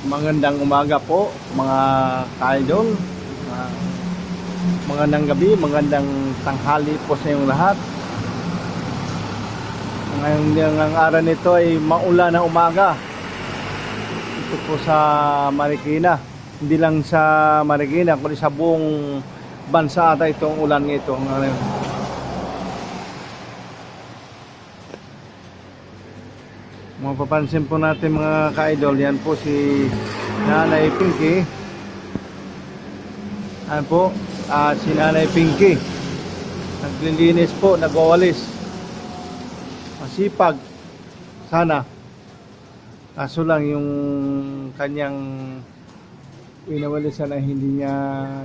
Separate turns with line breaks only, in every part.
Magandang umaga po mga ka-idol. Ah, magandang gabi, magandang tanghali po sa inyong lahat. Ngayon ang araw nito ay maulan na umaga. Ito po sa Marikina. Hindi lang sa Marikina, kundi sa buong bansa ata itong ulan. Ngayon. Mapapansin po natin mga ka-idol, yan po si Nanay Pinky. Ano po, ah, si Nanay Pinky. Naglilinis po, nagwawalis. Masipag. Sana. Kaso lang yung kanyang winawalisan ay hindi niya,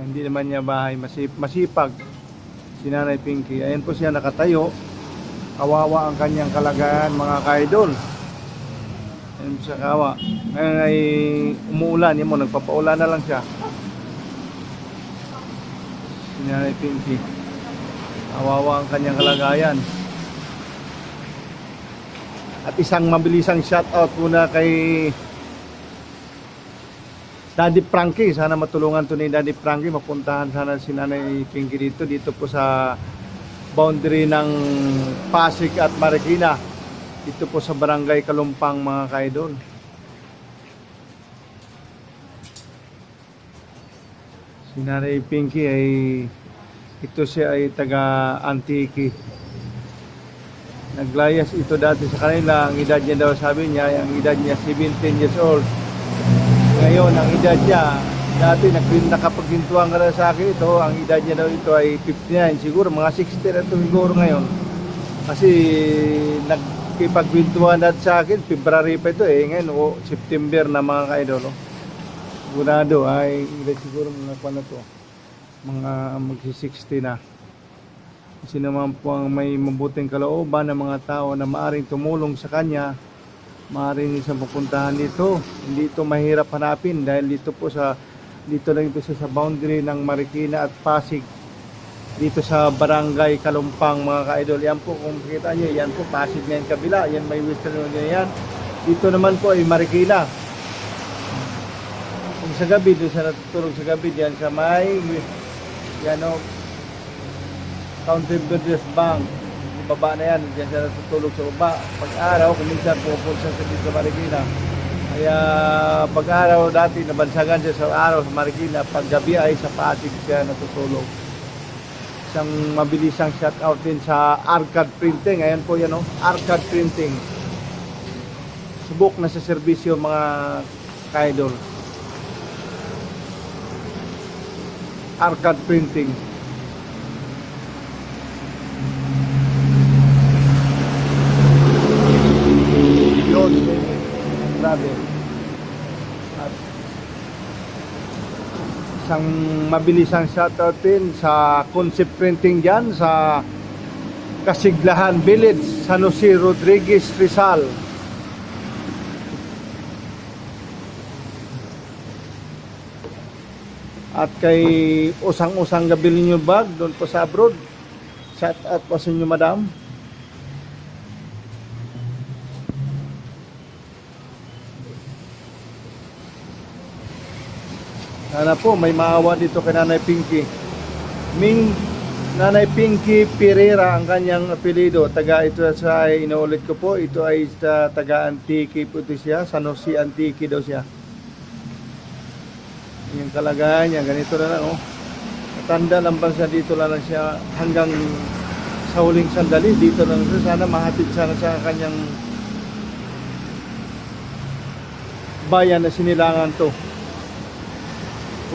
hindi naman niya bahay masip, masipag. Si Nanay Pinky. Ayan po siya nakatayo. Kawawa ang kanyang kalagayan mga ka-idol. Ayun sa kawa. Ngayon ay umuulan. Yan mo, nagpapaulan na lang siya. Sinanay Pinky. Awawa ang kanyang kalagayan. At isang mabilisang shoutout muna kay Daddy Frankie. Sana matulungan to ni Daddy Frankie. Mapuntahan sana si Nanay Pinky dito. Dito po sa boundary ng Pasig at Marikina dito po sa barangay Kalumpang mga kaidol. Si Nanay Pinky ay ito siya ay taga Antique. Naglayas ito dati sa kanila. Ang edad niya daw sabi niya, ang edad niya 17 years old. Ngayon, ang edad niya, dati nag- nakapagpintuan ka na sa akin ito, ang edad niya daw ito ay 59. Siguro mga 60 na ito siguro ngayon. Kasi nagkipagpintuan na sa akin, February pa ito eh. Ngayon, o, September na mga ka-idol. Oh. Sigurado ay edad siguro mga pa na to. Mga magsi-60 na. Kasi naman po ang may mabuting kalooban ng mga tao na maaring tumulong sa kanya, maaring isang pupuntahan dito. Hindi ito mahirap hanapin dahil dito po sa dito lang ito sa boundary ng Marikina at Pasig dito sa barangay Kalumpang mga ka-idol. Yan po kung makita nyo, yan po Pasig na yung kabila, yan may Western Union yan. Dito naman po ay Marikina. Kung sa gabi, doon sa natutulog sa gabi, diyan sa may yan o County Builders Bank. Baba na yan, diyan siya natutulog sa baba. Pag-araw, kung minsan pupunta sa dito sa Marikina. Kaya pag-araw dati, nabansagan siya sa araw sa Marikina. Pag gabi ay sa Pasig siya natutulog isang mabilisang shout out din sa Arcade Printing. Ayan po yan, oh. Arcade Printing. Subok na sa serbisyo mga ka-idol. Arcade Printing. Isang mabilisang shoutout din sa concept printing dyan sa Kasiglahan Village, San Jose Rodriguez, Rizal. At kay Usang-Usang Gabilinyo Bag doon po sa abroad. Shout out po sa inyo, madam. Sana po may maawa dito kay Nanay Pinky. Ming Nanay Pinky Pereira ang kanyang apelido. Taga ito sa inuulit ko po. Ito ay sa taga Antique po siya. San Antique daw siya. Yung kalagayan niya. Ganito na lang oh. Matanda lang ba siya dito lang siya hanggang sa huling sandali. Dito lang siya. Sana mahatid sana sa kanyang bayan na sinilangan to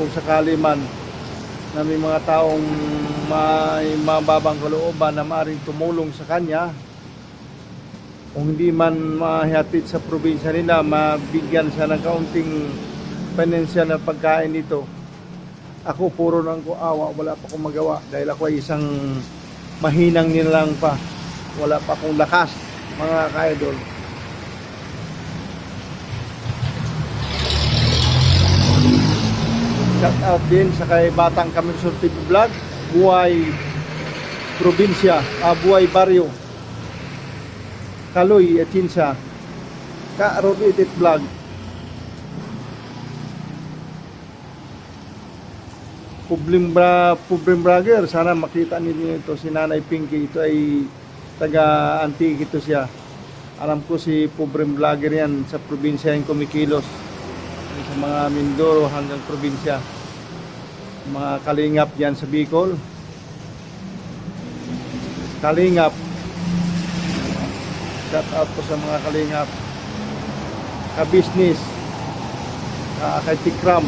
kung sakali man na may mga taong may mababang kalooban na maaaring tumulong sa kanya kung hindi man mahihatid sa probinsya nila mabigyan siya ng kaunting financial na pagkain dito ako puro nang ko awa wala pa akong magawa dahil ako ay isang mahinang nilang pa. Wala pa akong lakas mga ka-idol Shout out din sa kay Batang Kamensur TV Vlog, Buhay Probinsya, uh, Buhay Baryo, Kaloy, Echinsa, Ka Road Edit Vlog. Problem bra, problem brother, sana makita ninyo ito si Nanay Pinky. Ito ay taga Antique ito siya. Alam ko si problem vlogger yan sa probinsya yung kumikilos. Sa mga Mindoro hanggang probinsya. Mga kalingap yan sa Bicol. Kalingap. Shout out po sa mga kalingap. Ka-business. Uh, kay Tikram.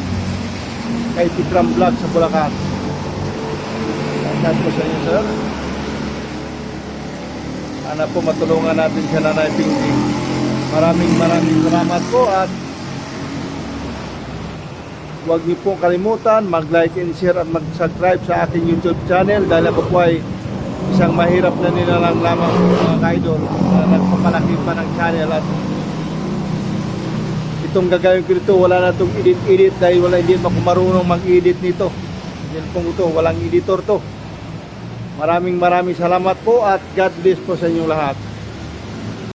Kay Tikram Vlog sa Bulacan. Shout out po sa inyo, sir. Sana po matulungan natin siya Nanay Pinky. Maraming maraming salamat po at huwag niyo po kalimutan mag-like and share at mag-subscribe sa aking YouTube channel dahil ako po ay isang mahirap na nilalang lamang mga kaidol na nagpapalaki pa ng channel at itong gagawin ko dito wala na itong edit-edit dahil wala hindi ako marunong mag-edit nito. Yan pong ito, walang editor to. Maraming maraming salamat po at God bless po sa inyong lahat